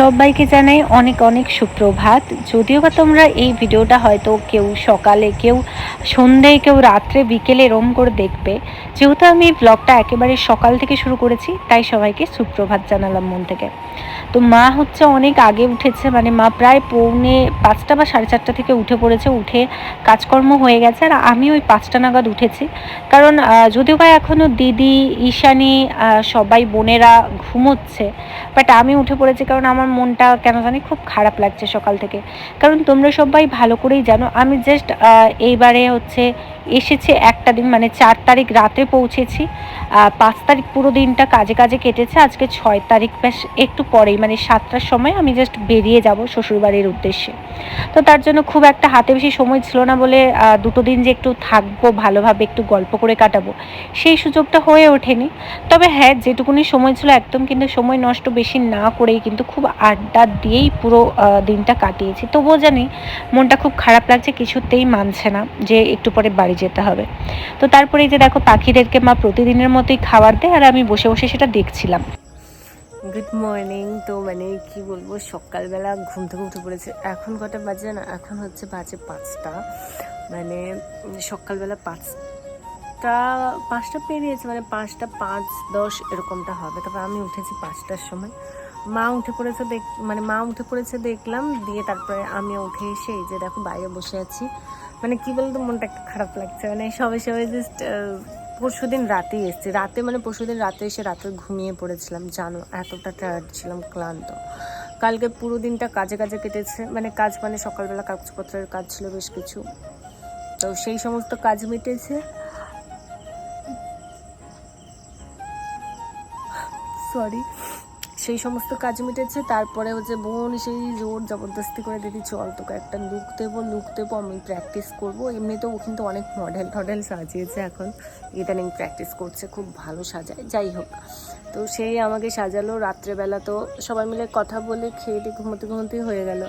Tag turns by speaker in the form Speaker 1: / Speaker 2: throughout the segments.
Speaker 1: সবাইকে জানাই অনেক অনেক সুপ্রভাত। যদিও বা তোমরা এই ভিডিওটা হয়তো কেউ সকালে, কেউ সন্ধ্যায় কেউ রাত্রে, বিকেলে এরম করে দেখবে। যেহেতু আমি এই ব্লগটা একেবারে সকাল থেকে শুরু করেছি, তাই সবাইকে সুপ্রভাত জানালাম মন থেকে। তো মা হচ্ছে অনেক আগে উঠেছে মানে মা প্রায় পৌনে পাঁচটা বা সাড়ে চারটা থেকে উঠে পড়েছে, উঠে কাজকর্ম হয়ে গেছে, আর আমি ওই পাঁচটা নাগাদ উঠেছি। কারণ যদিও বা এখনও দিদি, ঈশানি সবাই বোনেরা ঘুমোচ্ছে বাট আমি উঠে পড়েছি কারণ আমার মনটা কেন জানি খুব খারাপ লাগছে সকাল থেকে। কারণ তোমরা সবাই ভালো করেই জানো, আমি জাস্ট এইবারে হচ্ছে এসেছে একটা দিন মানে চার তারিখ রাতে পৌঁছেছি। পাঁচ তারিখ পুরো দিনটা কাজে কাজে কেটেছে, আজকে ছয় তারিখ ব্যাস একটু পরেই মানে সাতটার সময় আমি জাস্ট বেরিয়ে যাব শ্বশুরবাড়ির উদ্দেশ্যে। তো তার জন্য খুব একটা হাতে বেশি সময় ছিল না বলে দুটো দিন যে একটু থাকব, ভালোভাবে একটু গল্প করে কাটাবো, সেই সুযোগটা হয়ে ওঠেনি। তবে হ্যাঁ যেটুকুনি সময় ছিল একদম, কিন্তু সময় নষ্ট বেশি না করেই কিন্তু খুব আড্ডা দিয়েই পুরো দিনটা কাটিয়েছি। তবুও জানি মনটা খুব খারাপ লাগছে, কিছুতেই মানছে না যে একটু পরে বাড়ি যেতে হবে। তো তারপরে যে দেখো, পাখিদেরকে মা প্রতিদিনের মতোই খাবার দেয় আর আমি বসে বসে সেটা দেখছিলাম।
Speaker 2: গুড মর্নিং তো মানে কি বলব, সকালবেলা ঘুম থেকে উঠে পড়েছে। এখন কটা বাজে না? এখন হচ্ছে বাজে পাঁচটা। মানে সকালবেলা পাঁচটা পাঁচটা পেরিয়েছে মানে পাঁচটা পাঁচ দশ এরকমটা হবে। তারপর আমি উঠেছি পাঁচটার সময়। মা উঠে পড়েছে দেখ মানে মা উঠে পড়েছে দেখলাম, দিয়ে তারপরে আমি উঠে এসে এই যে দেখো বাইরে বসে আছি। মানে কি বলতো, মনটা একটু খারাপ লাগছে। মানে সবে সবে জাস্ট পরশু দিন রাতেই এসেছি। রাতে মানে পরশু দিন রাতে এসে রাতে ঘুমিয়ে পড়েছিলাম, জানো, এতটা টায়ার্ড ছিলাম, ক্লান্ত। কালকে পুরো দিনটা কাজে কাজে কেটেছে। মানে কাজ মানে সকালবেলা কাগজপত্রের কাজ ছিল বেশ কিছু। তো সেই সমস্ত কাজ মিটেছে। সরি সেই সমস্ত কাজ মিটেছে। তারপরে হচ্ছে বোন, সেই জোর জবরদস্তি করে, দিদি, চল তোকে একটা লুক দেবো লুক দেবো, আমি প্র্যাকটিস করব। এমনিতেও কিন্তু অনেক মডেল টডেল সাজিয়েছে এখন। ইদানিং প্র্যাকটিস করছে, খুব ভালো সাজায়, যাই হোক। তো সেই আমাকে সাজালো। রাত্রেবেলা তো সবাই মিলে কথা বলে খেয়ে দিয়ে ঘুমোতে ঘুমোতেই হয়ে গেল।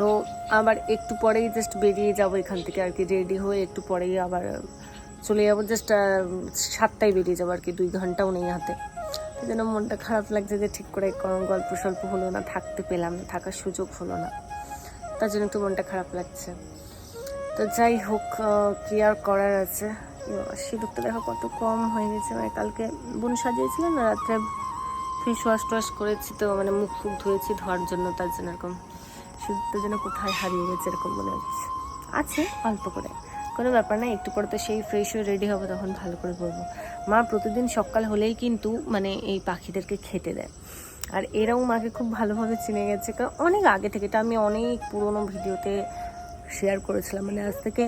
Speaker 2: তো আবার একটু পরেই জাস্ট বেরিয়ে যাব এখান থেকে আর কি রেডি হয়ে একটু পরেই আবার চলে যাব। জাস্ট সাতটায় বেরিয়ে যাব আর কি, দুই ঘন্টাও নেই হাতে। জন্য মনটা খারাপ লাগছে যে ঠিক করে গল্প সল্প হলো না, থাকতে পেলাম না, থাকার সুযোগ হলো না। তার জন্য একটু মনটা খারাপ লাগছে। তো যাই হোক কি আর করার আছে? সিঁদুরটা দেখো কত কম হয়ে গেছে। মানে কালকে বোন সাজিয়েছিলাম না, রাত্রে ফেস ওয়াশ টোয়াশ করেছি তো মানে মুখ ফুক ধুয়েছি ধোয়ার জন্য, তার জন্য এরকম সিঁদুরটা যেন কোথায় হারিয়ে গেছে এরকম মনে হচ্ছে। আছে, অল্প করে। কোনো ব্যাপার না একটু পরে তো সেই ফ্রেশ হয়ে রেডি হব, তখন ভালো করে করব মা প্রতিদিন সকাল হলেই কিন্তু মানে এই পাখিদেরকে খেতে দেয়। আর এরাও মাকে খুব ভালোভাবে চিনে গেছে, কারণ অনেক আগে থেকে, এটা আমি অনেক পুরোনো ভিডিওতে শেয়ার করেছিলাম। মানে আজ থেকে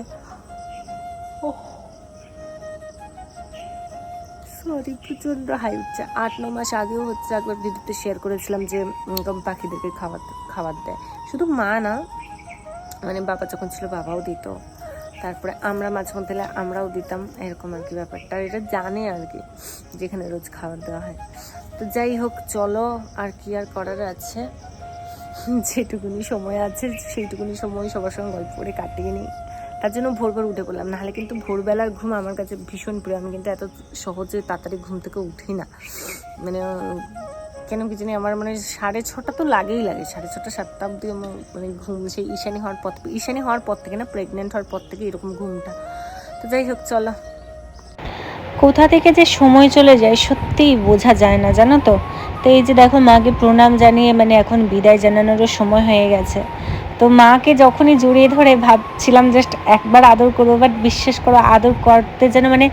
Speaker 2: সরি প্রচণ্ড হাই উঠছে আট, ন মাস আগেও হচ্ছে একবার ভিডিওতে শেয়ার করেছিলাম যে পাখিদেরকে খাবার খাবার দেয়। শুধু মা না মানে বাবা যখন ছিল বাবাও দিত। তারপরে আমরা মাঝে মধ্যে আমরাও দিতাম, এরকম আর কি ব্যাপারটা। এটা জানে আর কি, যেখানে রোজ খাবার দেওয়া হয়। তো যাই হোক, চলো আর কি আর করার আছে। যেটুকুনি সময় আছে, সেইটুকুনি সময় সবার সঙ্গে গল্প করে কাটিয়ে নিই। তার জন্য ভোর ভোর উঠে পড়লাম। নাহলে কিন্তু ভোরবেলার ঘুম আমার কাছে ভীষণ প্রিয়। আমি কিন্তু এত সহজে তাড়াতাড়ি ঘুম থেকে উঠি না। মানে কেন কি জানি আমার মানে সাড়ে ছটা তো লাগেই লাগে। সাড়ে ছটা, সাতটা অব্দি আমার মানে ঘুম, সেই ঈশানি হওয়ার পর থেকে, ঈশানি হওয়ার পর থেকে না প্রেগনেন্ট হওয়ার পর থেকে এরকম ঘুমটা। তো যাই হোক, চলো।
Speaker 1: কোথা থেকে যে সময় চলে যায় সত্যিই বোঝা যায় না, জানো তো? তো এই যে দেখো, মাকে প্রণাম জানিয়ে মানে এখন বিদায় জানানোরও সময় হয়ে গেছে। তো মাকে যখনই জড়িয়ে ধরে ভাবছিলাম জাস্ট একবার আদর করব বাট বিশ্বাস করো আদর করতে যেন মানে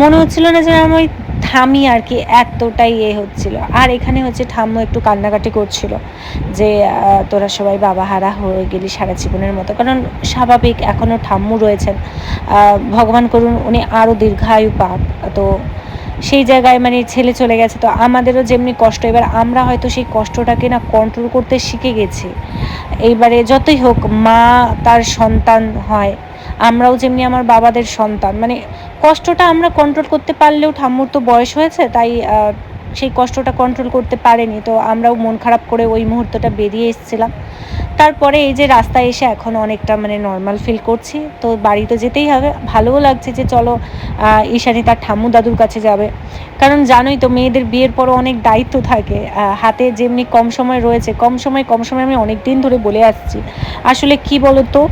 Speaker 1: মনে হচ্ছিল না যেন আমি থামি আর কি, এতটাই এ হচ্ছিল। আর এখানে হচ্ছে ঠাম্মু একটু কান্নাকাটি করছিল যে তোরা সবাই বাবা হারা হয়ে গেলি সারা জীবনের মতো। কারণ স্বাভাবিক এখনও ঠাম্মু রয়েছেন। ভগবান করুন, উনি আরও দীর্ঘায়ু পাক তো সেই জায়গায় মানে ছেলে চলে গেছে, তো আমাদেরও যেমনি কষ্ট, এবার আমরা হয়তো সেই কষ্টটাকে না কন্ট্রোল করতে শিখে গেছি। এইবারে যতই হোক মা তার সন্তান হয়, আমরাও যেমনি আমার বাবাদের সন্তান মানে কষ্টটা আমরা কন্ট্রোল করতে পারলেও ঠাম্মুর তো বয়স হয়েছে, তাই সেই কষ্টটা কন্ট্রোল করতে পারেনি, তো আমরাও মন খারাপ করে ওই মুহূর্তটা বেরিয়ে এসেছিলাম। তারপরে এই যে রাস্তায় এসে এখন অনেকটা মানে নর্মাল ফিল করছি। তো বাড়ি তো যেতেই হবে। ভালোও লাগছে যে চলো ঈশানি তার ঠাম্মু দাদুর কাছে যাবে। কারণ জানোই তো মেয়েদের বিয়ের পরও অনেক দায়িত্ব থাকে। হাতে যেমনি কম সময় রয়েছে, কম সময় কম সময় আমি অনেক দিন ধরে বলে আসছি। আসলে কি বলো তো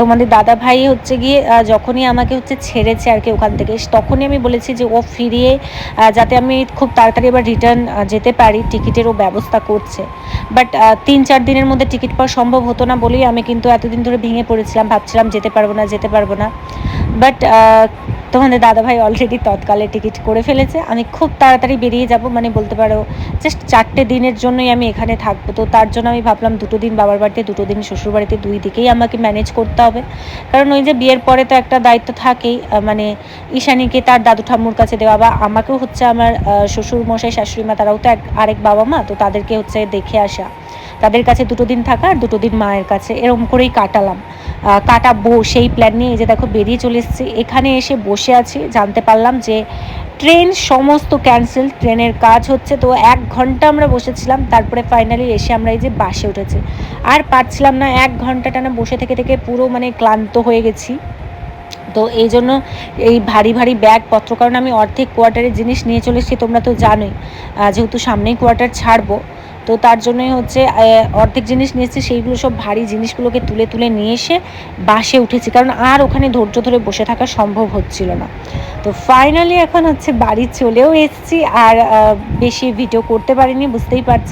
Speaker 1: তোমাদের দাদা ভাই হচ্ছে গিয়ে যখনই আমাকে হচ্ছে ছেড়েছে আর কি ওখান থেকে, তখনই আমি বলেছি যে ও ফিরিয়ে যাতে আমি খুব তাড়াতাড়ি এবার রিটার্ন যেতে পারি, টিকিটেরও ব্যবস্থা করছে। বাট তিন চার দিনের মধ্যে টিকিট পাওয়া সম্ভব হতো না বলেই আমি কিন্তু এতদিন ধরে ভেঙে পড়েছিলাম, ভাবছিলাম যেতে পারব না, যেতে পারব না। বাট তোমাদের দাদাভাই অলরেডি তৎকালে টিকিট করে ফেলেছে। আমি খুব তাড়াতাড়ি বেরিয়ে যাব মানে বলতে পারো জাস্ট চারটে দিনের জন্যই আমি এখানে থাকব। তো তার জন্য আমি ভাবলাম দুটো দিন বাবার বাড়িতে, দুটো দিন শ্বশুর বাড়িতে দুই দিকেই আমাকে ম্যানেজ করতে হবে। কারণ ওই যে বিয়ের পরে তো একটা দায়িত্ব থাকেই মানে ঈশানীকে তার দাদু ঠাম্মুর কাছে দেওয়া বা আমাকেও হচ্ছে আমার শ্বশুর মশাই শাশুড়ি মা তারাও তো এক, আরেক বাবা মা, তো তাদেরকে হচ্ছে দেখে আসা। তাদের কাছে দুটো দিন থাকা আর দুটো দিন মায়ের কাছে। এরকম করেই কাটালাম। কাটাবো সেই প্ল্যান নিয়ে এই যে দেখো বেরিয়ে চলে এসেছি। এখানে এসে বসে আছি। জানতে পারলাম যে ট্রেন সমস্ত ক্যান্সেল ট্রেনের কাজ হচ্ছে। তো এক ঘণ্টা আমরা বসেছিলাম। তারপরে ফাইনালি এসে আমরা এই যে বাসে উঠেছি। আর পারছিলাম না এক ঘণ্টা টানা বসে থেকে থেকে পুরো মানে ক্লান্ত হয়ে গেছি। তো এই জন্য এই ভারী ভারী ব্যাগপত্র কারণ আমি অর্ধেক কোয়ার্টারের জিনিস নিয়ে চলে এসেছি। তোমরা তো জানোই। যেহেতু সামনেই কোয়ার্টার ছাড়বো। তো তার জন্যই হচ্ছে অর্ধেক জিনিস নিয়েছি সেইগুলো সব ভারী জিনিসগুলোকে তুলে তুলে নিয়ে এসে বাসে উঠেছি। কারণ আর ওখানে ধৈর্য ধরে বসে থাকা সম্ভব হচ্ছিল না। তো ফাইনালি এখন হচ্ছে বাড়ি চলেও এসেছি, আর বেশি ভিডিও করতে পারিনি, বুঝতেই পারছ।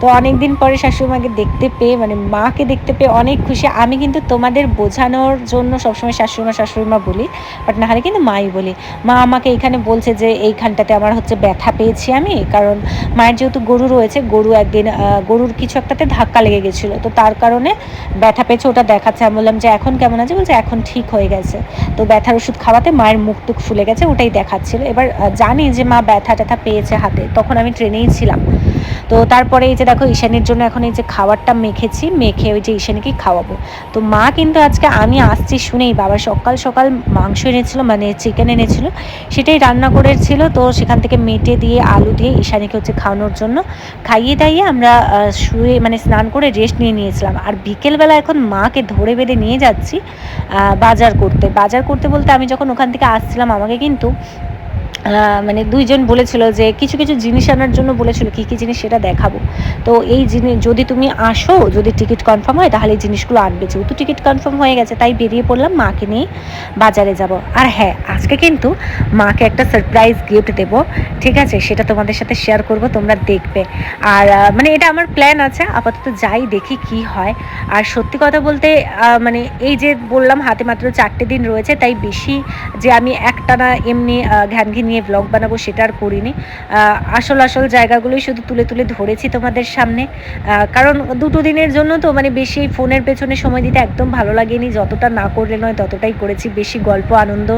Speaker 1: তো অনেক দিন পরে শাশুড়িমাকে দেখতে পেয়ে মানে মাকে দেখতে পেয়ে অনেক খুশি। আমি কিন্তু তোমাদের বোঝানোর জন্য সবসময় শাশুড়িমা শাশুড়িমা বলি, বাট না হলে কিন্তু মাই বলি। মা আমাকে এখানে বলছে যে, এইখানটাতে আমার হচ্ছে ব্যথা পেয়েছি আমি, কারণ মায়ের যেহেতু গরু রয়েছে, গরু একদিন গরুর কিছু একটাতে ধাক্কা লেগে গেছিল। তো তার কারণে ব্যথা পেয়েছে, ওটা দেখাচ্ছে। আমি বললাম যে, এখন কেমন আছে? বলছে, এখন ঠিক হয়ে গেছে। তো ব্যথার ওষুধ খাওয়াতে মায়ের মুখ টুক ফুলে গেছে, ওটাই দেখাচ্ছিল। এবার জানি যে মা ব্যথা ট্যাথা পেয়েছে হাতে, তখন আমি ট্রেনেই ছিলাম। তো তারপরে এই যে দেখো ঈশানীর জন্য এখন এই যে খাবারটা মেখেছি, মেখে ওই যে ঈশানীকে খাওয়াবো। তো মা কিন্তু আজকে আমি আসছি শুনেই, বাবা সকাল সকাল মাংস এনেছিল মানে চিকেন এনেছিল, সেটাই রান্না করেছিল, তো সেখান থেকে মেটে দিয়ে, আলু দিয়ে ঈশানীকে হচ্ছে খাওয়ানোর জন্য খাইয়ে দাইয়ে আমরা শুয়ে মানে স্নান করে রেস্ট নিয়ে নিয়েছিলাম। আর বিকেলবেলা এখন মাকে ধরে বেঁধে নিয়ে যাচ্ছি বাজার করতে। বাজার করতে বলতে আমি যখন ওখান থেকে আসছিলাম, আমাকে কিন্তু মানে দুইজন বলেছিল যে কিছু কিছু জিনিস আনার জন্য বলেছিল, কি কি জিনিস সেটা দেখাবো। তো এই জিনিস যদি তুমি আসো, যদি টিকিট কনফার্ম হয়, তাহলে এই জিনিসগুলো আনবে। যেহেতু টিকিট কনফার্ম হয়ে গেছে, তাই বেরিয়ে পড়লাম মাকে নিয়ে বাজারে যাব। আর হ্যাঁ আজকে কিন্তু মাকে একটা সারপ্রাইজ গিফট দেব, ঠিক আছে? সেটা তোমাদের সাথে শেয়ার করব, তোমরা দেখবে। আর মানে এটা আমার প্ল্যান আছে, আপাতত যাই দেখি কি হয়। আর সত্যি কথা বলতে মানে এই যে বললাম হাতে মাত্র চারটে দিন রয়েছে, তাই বেশি যে আমি একটানা এমনি ঘ্যান ঘি নিয়ে ব্লগ বানাবো সেটা আর করিনি। আসল আসল জায়গাগুলোই শুধু তুলে তুলে ধরেছি তোমাদের সামনে। কারণ দুটো দিনের জন্য তো মানে বেশি ফোনের পেছনে সময় দিতে একদম ভালো লাগেনি। যতটা না করলে নয় ততটাই করেছি। বেশি গল্প, আনন্দ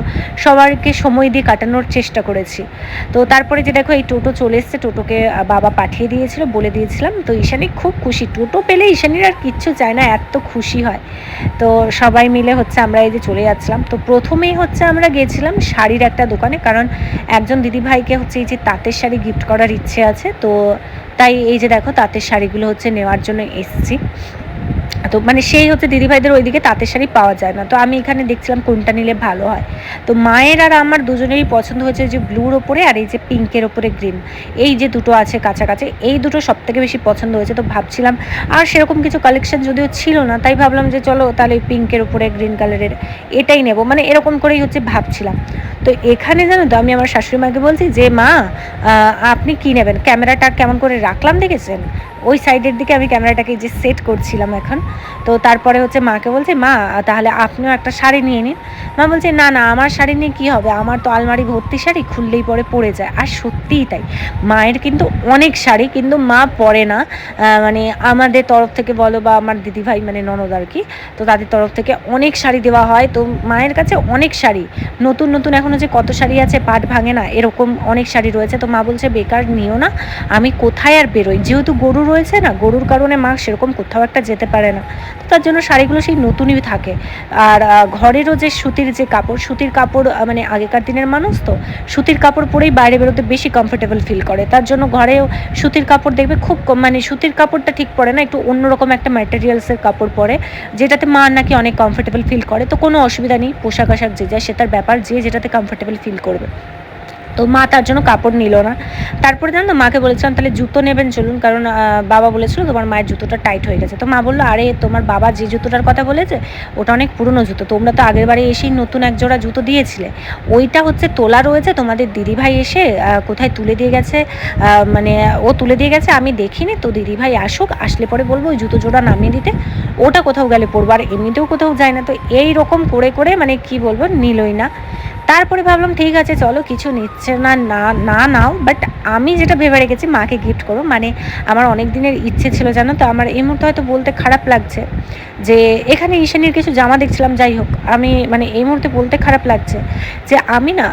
Speaker 1: সবারকে সময় দিয়ে কাটানোর চেষ্টা করেছি। তো তারপরে যে দেখো এই টোটো চলে এসছে। টোটোকে বাবা পাঠিয়ে দিয়েছিল, বলে দিয়েছিলাম। তো ঈশানী খুব খুশি। টোটো পেলে ঈশানীর আর কিচ্ছু চায় না, এত খুশি হয়। তো সবাই মিলে হচ্ছে আমরা এই যে চলে যাচ্ছিলাম। তো প্রথমেই হচ্ছে আমরা গেছিলাম শাড়ির একটা দোকানে। কারণ একজন দিদিভাইকে হচ্ছে এই যে তাঁতের শাড়ি গিফট করার ইচ্ছে আছে, তো তাই এই যে দেখো তাঁতের শাড়িগুলো হচ্ছে নেওয়ার জন্য এসছি। তো মানে সেই হচ্ছে দিদিভাইদের ওইদিকে তাঁতের শাড়ি পাওয়া যায় না। তো আমি এখানে দেখছিলাম কোনটা নিলে ভালো হয়। তো মায়ের আর আমার দুজনেরই পছন্দ হয়েছে যে ব্লুর ওপরে আর এই যে পিঙ্কের ওপরে গ্রিন। এই যে দুটো আছে কাছাকাছি, এই দুটো সব থেকে বেশি পছন্দ হয়েছে। তো ভাবছিলাম আর সেরকম কিছু কালেকশন যদিও ছিল না, তাই ভাবলাম যে চলো তাহলে পিঙ্কের ওপরে গ্রিন কালারের এটাই নেব। মানে এরকম করেই হচ্ছে ভাবছিলাম। তো এখানে জানো তো আমি আমার শাশুড়ি মাকে বলছি যে, মা আপনি কি নেবেন? ক্যামেরাটা কেমন করে রাখলাম দেখেছেন? ওই সাইডের দিকে আমি ক্যামেরাটাকে যে সেট করছিলাম এখন। তো তারপরে হচ্ছে মাকে বলছে, মা, তাহলে আপনিও একটা শাড়ি নিয়ে নিন। মা বলছে, না না, আমার শাড়ি নিয়ে কী হবে? আমার তো আলমারি ভর্তি শাড়ি, খুললেই পরে পড়ে যায়। আর সত্যিই তাই। মায়ের কিন্তু অনেক শাড়ি, কিন্তু মা পরে না। মানে আমাদের তরফ থেকে বলো বা আমার দিদিভাই মানে ননদ আর কি, তো তাদের তরফ থেকে অনেক শাড়ি দেওয়া হয়। তো মায়ের কাছে অনেক শাড়ি। নতুন নতুন এখনও যে কত শাড়ি আছে, পাট ভাঙে না, এরকম অনেক শাড়ি রয়েছে। তো মা বলছে, বেকার নিও না, আমি কোথায় আর বেরোই? যেহেতু গরু রয়েছে না, গরুর কারণে মা সেরকম কোথাও একটা যেতে পারে না। তো তার জন্য শাড়িগুলো সেই নতুনই থাকে। আর ঘরেরও যে সুতির যে কাপড়, সুতির কাপড় মানে আগেকার দিনের মানুষ তো সুতির কাপড় পরেই বাইরে বেরোতে বেশি কমফোর্টেবল ফিল করে। তার জন্য ঘরেও সুতির কাপড় দেখবে খুব মানে সুতির কাপড়টা ঠিক পরে না, একটু অন্যরকম একটা ম্যাটেরিয়ালসের কাপড় পরে, যেটাতে মা নাকি অনেক কমফোর্টেবল ফিল করে। তো কোনো অসুবিধা নেই, পোশাক আশাক যে যায় সে তার ব্যাপার, যে যেটাতে কমফোর্টেবল ফিল করবে। তো মা তার জন্য কাপড় নিল না। তারপরে জানো মাকে বলেছিলাম, তাহলে জুতো নেবেন, চলুন। কারণ বাবা বলেছিল তোমার মায়ের জুতোটা টাইট হয়ে গেছে। তো মা বলল, আরে, তোমার বাবা যে জুতোটার কথা বলেছে, ওটা অনেক পুরনো জুতো। তোমরা তো আগের বারে এসেই নতুন এক জোড়া জুতো দিয়েছিলে। ওইটা হচ্ছে তোলা রয়েছে। তোমাদের দিদিভাই এসে কোথায় তুলে দিয়ে গেছে মানে ও তুলে দিয়ে গেছে, আমি দেখিনি। তো দিদিভাই আসুক, আসলে পরে বলব, ওই জুতো জোড়া নামিয়ে দিতে। ওটা কোথাও গেলে পরবো আর এমনিতেও কোথাও যায় না। তো এই রকম করে করে মানে কি বলব, নিলই না। তারপরে ভাবলাম, ঠিক আছে, চলো, কিছু নিচ্ছে না না না নাও। বাট আমি যেটা ভেবে রেখেছি, মাকে গিফট করো মানে আমার অনেক দিনের ইচ্ছে ছিল, জানো তো? আমার এই মুহূর্তে হয়তো বলতে খারাপ লাগছে যে, এখানে ঈশানির কিছু জামা দেখছিলাম, যাই হোক। আমি মানে এই মুহূর্তে বলতে খারাপ লাগছে যে, আমি না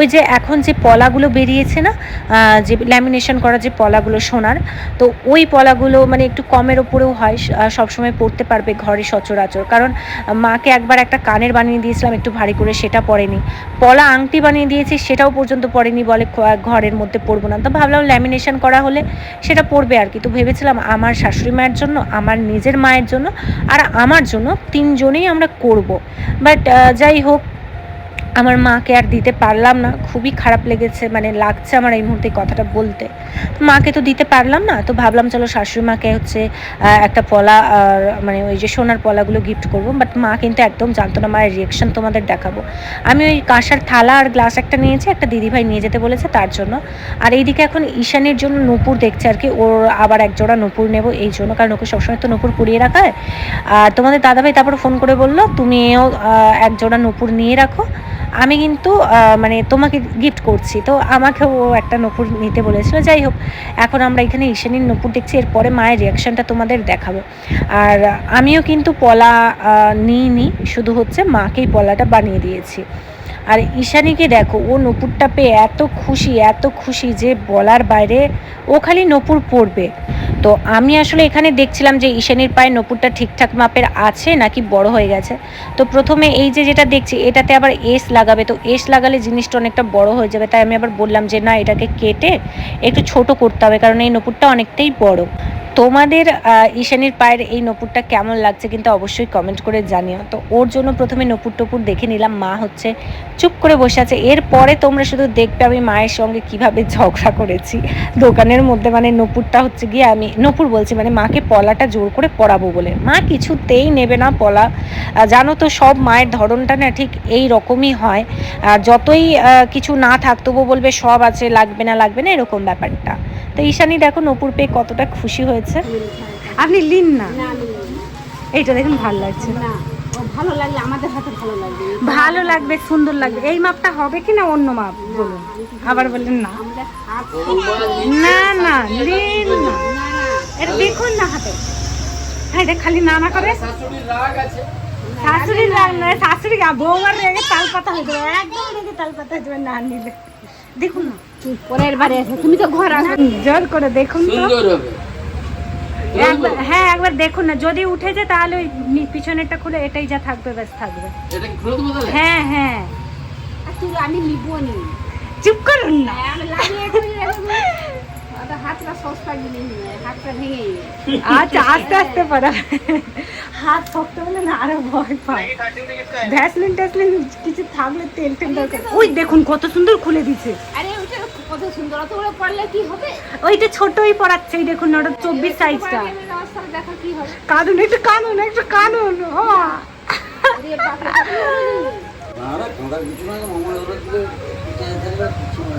Speaker 1: ওই যে এখন যে পলাগুলো বেরিয়েছে না যে ল্যামিনেশন করা যে পলাগুলো সোনার, তো ওই পলাগুলো মানে একটু কমের ওপরেও হয় সবসময় পড়তে পারবে ঘরে সচরাচর। কারণ মাকে একবার একটা কানের বানিয়ে দিয়েছিলাম, একটু ভারী করে, সেটা পরেনি পলা আংটি বানিয়ে দিয়েছি, সেটাও পর্যন্ত পরেনি বলে ঘরের মধ্যে পরবো না। তো ভাবলাম ল্যামিনেশন করা হলে সেটা পড়বে আর কি। তো ভেবেছিলাম আমার শাশুড়ি মায়ের জন্য, আমার নিজের মায়ের জন্য, আর আমার জন্য তিনজনেই আমরা করব। বাট যাই হোক আমার মাকে আর দিতে পারলাম না। খুবই খারাপ লেগেছে মানে লাগছে আমার এই মুহূর্তে কথাটা বলতে। মাকে তো দিতে পারলাম না, তো ভাবলাম চলো শাশুড়ি মাকে হচ্ছে একটা পলা, আর মানে ওই যে সোনার পলাগুলো গিফট করব। বাট মা কিন্তু একদম জানতো না, মায়ের রিয়েকশন তোমাদের দেখাবো। আমি ওই কাঁসার থালা আর গ্লাস একটা নিয়েছি, একটা দিদিভাই নিয়ে যেতে বলেছে তার জন্য। আর এইদিকে এখন ঈশানের জন্য নূপুর দেখছে আর কি, ওর আবার এক জোড়া নূপুর নেব এই জন্য, কারণ ওকে সবসময় তো নূপুর পুড়িয়ে রাখা হয়। আর তোমাদের দাদাভাই তারপর ফোন করে বলল, তুমিও এক জোড়া নূপুর নিয়ে রাখো। আমি কিন্তু মানে তোমাকে গিফট করছি। তো আমাকেও একটা নপুর নিতে বলেছিল। যাই হোক, এখন আমরা এখানে ঈশানীর নপুর দেখছি। এরপরে মায়ের রিয়াকশানটা তোমাদের দেখাবো। আর আমিও কিন্তু পলা নিইনি। শুধু হচ্ছে মাকেই পলাটা বানিয়ে দিয়েছি। আর ঈশানীকে দেখো, ও নপুরটা পেয়ে এত খুশি এত খুশি যে বলার বাইরে ও খালি নপুর পরবে। তো আমি আসলে এখানে দেখছিলাম যে ঈশানির পায়ে নপুরটা ঠিকঠাক মাপের আছে নাকি বড় হয়ে গেছে। তো প্রথমে এই যে যেটা দেখছি, এটাতে আবার এস লাগাবে। তো এস লাগালে জিনিসটা অনেকটা বড় হয়ে যাবে। তাই আমি আবার বললাম যে, না, এটাকে কেটে একটু ছোট করতে হবে, কারণ এই নপুরটা অনেকটাই বড়। তোমাদের ঈশানীর পায়ের এই নপুরটা কেমন লাগছে কিন্তু অবশ্যই কমেন্ট করে জানিও। তো ওর জন্য প্রথমে নপুর টপুর দেখে নিলাম, মা হচ্ছে চুপ করে বসে আছে। এরপরে তোমরা শুধু দেখবে আমি মায়ের সঙ্গে কীভাবে ঝগড়া করেছি। দোকানের মধ্যে মানে নপুরটা হচ্ছে গিয়ে আমি, নপুর বলছি মানে মাকে পলাটা জোর করে পরাবো বলে। মা কিছুতেই নেবে না পলা। জানো তো সব মায়ের ধরনটা না ঠিক এই রকমই হয়। আর যতই কিছু না থাক বলবে সব আছে, লাগবে না লাগবে না, এরকম ব্যাপারটা। তো ঈশানি দেখো নপুর পেয়ে কতটা খুশি হয়েছে। আপনি লিন না? এইটা দেখুন ভালো লাগছে
Speaker 3: না। ভালো লাগলে আমাদের হাতে ভালো লাগবে।
Speaker 1: ভালো লাগবে সুন্দর লাগবে। এই মাপটা হবে কি না অন্য মাপ? বলুন। আবার বললেন না। না না লিন না। এটা দেখুন না হাতে। হ্যাঁ এটা খালি না না করে শাশুড়ির রাগ নয় শাশুড়ি বৌমার রেগে তাল পাতা হয়ে যাবে। একদম রেগে তাল পাতা হয়ে যাবে না নিলে। দেখুন না।
Speaker 3: পরের বারে আছে তুমি তো ঘর আসো
Speaker 1: জোর করে দেখুন তো।
Speaker 4: সুন্দর হবে।
Speaker 1: একবার হ্যাঁ একবার দেখুন না। যদি উঠে যায় তাহলে ওই পিছনেরটা খুলে এটাই যা থাকবে ব্যাস থাকবে? হ্যাঁ হ্যাঁ।
Speaker 3: আমি নিবো নি।
Speaker 1: চুপ করুন না।
Speaker 3: হাতটা সস্তা জিনিস নয় হাতটা ভেঙে
Speaker 1: আচ্ছা আস্তে আস্তে পড়া। হাত শক্ত হলে না আরও ভয় পায়। ভ্যাসলিন ট্যাসলিন কিছু থাকলে তেল টেল দরকার। ওই দেখুন কত সুন্দর খুলে দিছে
Speaker 3: আরে ওইটা কত সুন্দর অত বড় পড়লে কি হবে?
Speaker 1: ওইটা ছোটই পড়াচ্ছে এই দেখুন ওটা চব্বিশ সাইজটা
Speaker 3: পরে অবস্থা দেখো কি হবে।
Speaker 1: কানুন একটু কানুন একটু কানুন ও।
Speaker 3: আরে বাপরে বাপরে।
Speaker 4: আরে কাঁদার কিছু না মামা ওরা দিলে পিছিয়ে থাকবে কিছু না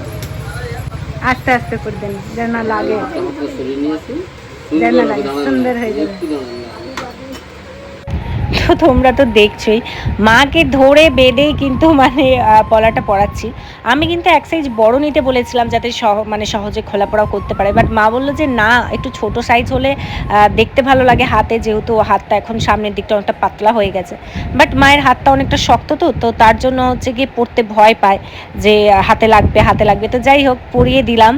Speaker 1: আস্তে আস্তে করে দেন যেন না লাগে
Speaker 4: আমাকে সরিয়ে নিয়েছি সুন্দর
Speaker 2: লাগে,
Speaker 4: দাঁড়ানো।
Speaker 2: সুন্দর হয়ে যাবে।
Speaker 1: তোমরা তো দেখছোই। মাকে ধরে বেঁধে কিন্তু মানে পলাটা পড়াচ্ছি আমি কিন্তু এক সাইজ বড় নিতে বলেছিলাম যাতে সহ মানে সহজে খোলা পড়াও করতে পারে। বাট মা বলল যে, না, একটু ছোট সাইজ হলে দেখতে ভালো লাগে। হাতে যেহেতু হাতটা এখন সামনের দিকটা অনেকটা পাতলা হয়ে গেছে। বাট মায়ের হাতটা অনেকটা শক্ত তো তো তার জন্য হচ্ছে গিয়ে পড়তে ভয় পায় যে, হাতে লাগবে হাতে লাগবে। তো যাই হোক, পরিয়ে দিলাম।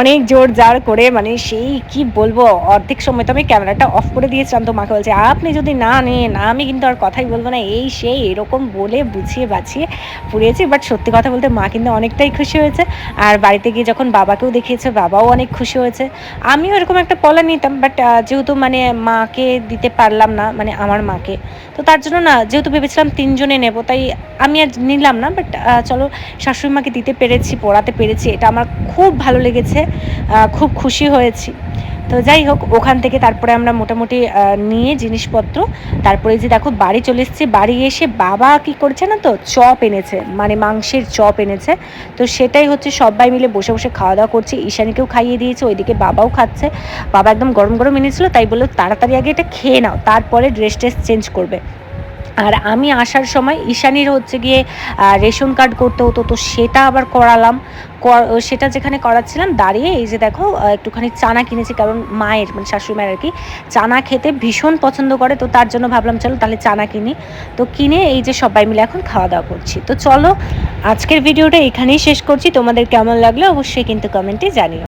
Speaker 1: অনেক জোর জার করে মানে সেই কি বলব, অর্ধেক সময় তো আমি ক্যামেরাটা অফ করে দিয়েছিলাম। তো মাকে বলছে, আপনি যদি না নেন, আমি কিন্তু আর কথাই বলব না, এই সেই এরকম বলে বুঝিয়ে বাছিয়ে পুড়িয়েছি বাট সত্যি কথা বলতে মা কিন্তু অনেকটাই খুশি হয়েছে। আর বাড়িতে গিয়ে যখন বাবাকেও দেখিয়েছে, বাবাও অনেক খুশি হয়েছে। আমিও এরকম একটা পলা নিতাম বাট যেহেতু মানে মাকে দিতে পারলাম না মানে আমার মাকে, তো তার জন্য না, যেহেতু ভেবেছিলাম তিনজনে নেব, তাই আমি আর নিলাম না বাট চলো শাশুড়ি মাকে দিতে পেরেছি, পড়াতে পেরেছি, এটা আমার খুব ভালো লেগেছে খুব খুশি হয়েছি। তো যাই হোক, ওখান থেকে তারপরে আমরা মোটামুটি নিয়ে জিনিসপত্র, তারপরে যে দেখো, বাড়ি চলে এসেছি। বাড়ি এসে বাবা কি করছে না তো, চপ এনেছে মানে মাংসের চপ এনেছে। তো সেটাই হচ্ছে সবাই মিলে বসে বসে খাওয়া দাওয়া করছে। ঈশানীকেও খাইয়ে দিয়েছে, ওইদিকে বাবাও খাচ্ছে। বাবা একদম গরম গরম এনেছিল, তাই বলল, তাড়াতাড়ি আগে এটা খেয়ে নাও, তারপরে ড্রেস ট্রেস চেঞ্জ করবে। আর আমি আসার সময় ঈশানির হচ্ছে গিয়ে রেশন কার্ড করতে হতো, তো সেটা আবার করালাম। কর- সেটা যেখানে করাচ্ছিলাম, দাঁড়িয়ে এই যে দেখো একটুখানি চানা কিনেছি, কারণ মায়ের মানে শাশুড়ি মায়ের আর কি, চানা খেতে ভীষণ পছন্দ করে, তো তার জন্য ভাবলাম চলো তাহলে চানা কিনি। তো কিনে এই যে সবাই মিলে এখন খাওয়া দাওয়া করছি। তো চলো, আজকের ভিডিওটা এখানেই শেষ করছি। তোমাদের কেমন লাগল অবশ্যই কিন্তু কমেন্টে জানিও।